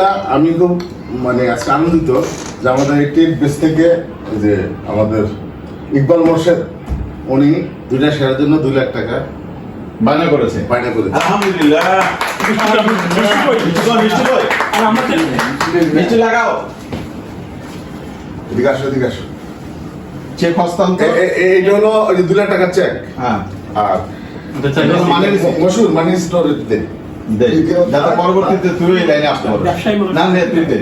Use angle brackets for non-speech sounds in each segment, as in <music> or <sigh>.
আমি খুব মানে আজকে আনন্দিত যে আমাদের এই টেক বেস থেকে যে আমাদের ইকবাল মোর্শেদ উনি দুইটা শেয়ারের জন্য দুই লাখ টাকা বায়না করেছে। বায়না করেছে। আলহামদুলিল্লাহ। মিষ্টি লাগাও। এদিকে আসো এদিকে আসো। চেক হস্তান্তর। এইটা হলো দুই লাখ টাকার চেক হ্যাঁ। আর মানি মশুর মানি স্টোর দে দে যাতে পরবর্তীতে তুই এই লাইনে আসতে পারো ব্যবসায়ী মনে- না নে তুই দে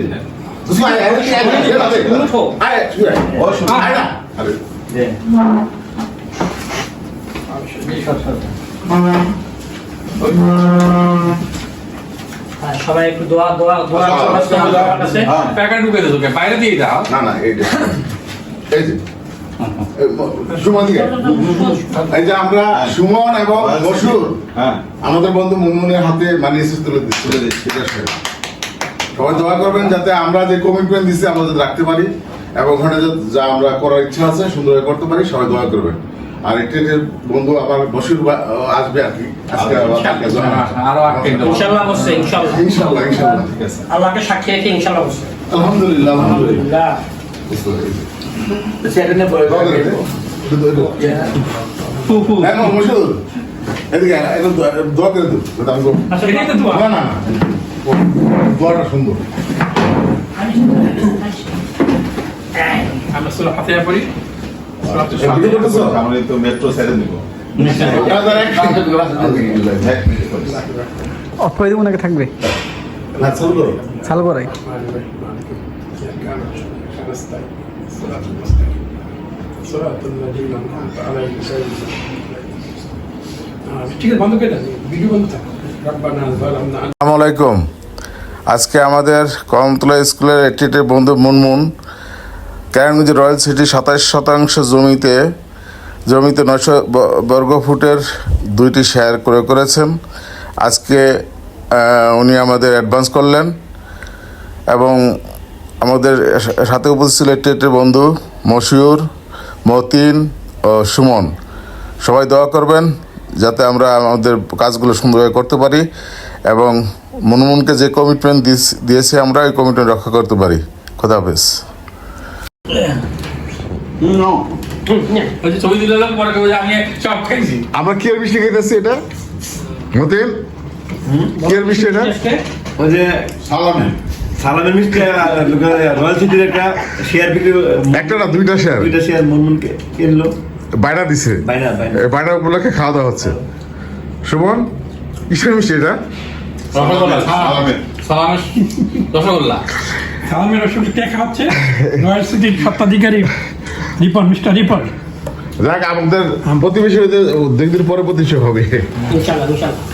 তুই আয়, আয়, আয়, আয়, আয়, আয়, উঠো। আয়, তুই আয়। ও শুনো। আয় না। আরে, দে। হ্যাঁ, সবাই একটু দোয়া দোয়া দোয়া আচ্ছা, দোয়া আচ্ছা। হ্যাঁ। প্যাকেট ঢুকে বাইরে দিয়ে দাও না না এই যে। <laughs> এই যে আমরা সুমন এবং হ্যাঁ। আমাদের বন্ধু মুনমুনের হাতে মানি তুলে তুলে দিচ্ছি সবাই দোয়া করবেন যাতে আমরা যে কমিটমেন্ট দিচ্ছি আমরা যাতে রাখতে পারি এবং ওখানে যা- যা আমরা করার ইচ্ছা আছে সুন্দরভাবে করতে পারি সবাই দোয়া করবেন। আর একটি বন্ধু আবার বসির আসবে আর কি। আলহামদুলিল্লাহ। দোয়াটা সুন্দর আমরা সুরা ফাতিহা পড়ি আমরা তো মেট্রো ছেড়ে দিব। অফ করে নাকি থাকবে না, চালু করো। চালু করাই করে থাক রব্বানা যালামনা আসসালামু আলাইকুম আজকে আমাদের কমতলা স্কুলের একটি বন্ধু মুনমুন কেরানীগঞ্জ রয়্যাল সিটি সাতাশ শতাংশ জমিতে জমিতে নয়শো ব- বর্গ ফুটের দুইটি শেয়ার ক্রয় করেছেন। আজকে উনি আমাদের অ্যাডভান্স করলেন এবং আমাদের সাথে উপস্থিত ছিল একটি একটি বন্ধু মশিউর মতিন ও সুমন। সবাই দোয়া করবেন যাতে আমরা আমাদের কাজগুলো সুন্দরভাবে করতে পারি এবং মনমুনকে যে কমিটমেন্ট দিয়েছে আমরা ওই কমিটমেন্ট রক্ষা করতে পারি। খোদা হাফেজ। আমরা কি এর বৃষ্টি খাইতেছি এটা? মতিন? কি বৃষ্টি এটা? ওই যে সালামে। সালামে মিষ্টি রয়্যাল সিটির একটা শেয়ার বিক্রি একটা না দুইটা শেয়ার দুইটা শেয়ার মনমনকে কিনলো। বাইরা দিছে। বাইনা বাইরা উপলক্ষে খাওয়া দাওয়া হচ্ছে। সুমন কিসের মিষ্টি এটা? রসগোল্লা। সালামের সালামের রসগোল্লা। সালামের রসুন কে খাওয়াচ্ছে? রয়্যাল সিটির সত্ত্বাধিকারী রিপন মিস্টার রিপন। যাক আমাদের প্রতিবেশী হইতে দেখদিন পরে প্রতিবেশী হবে। ইনশাল্লাহ ইনশাল্লাহ।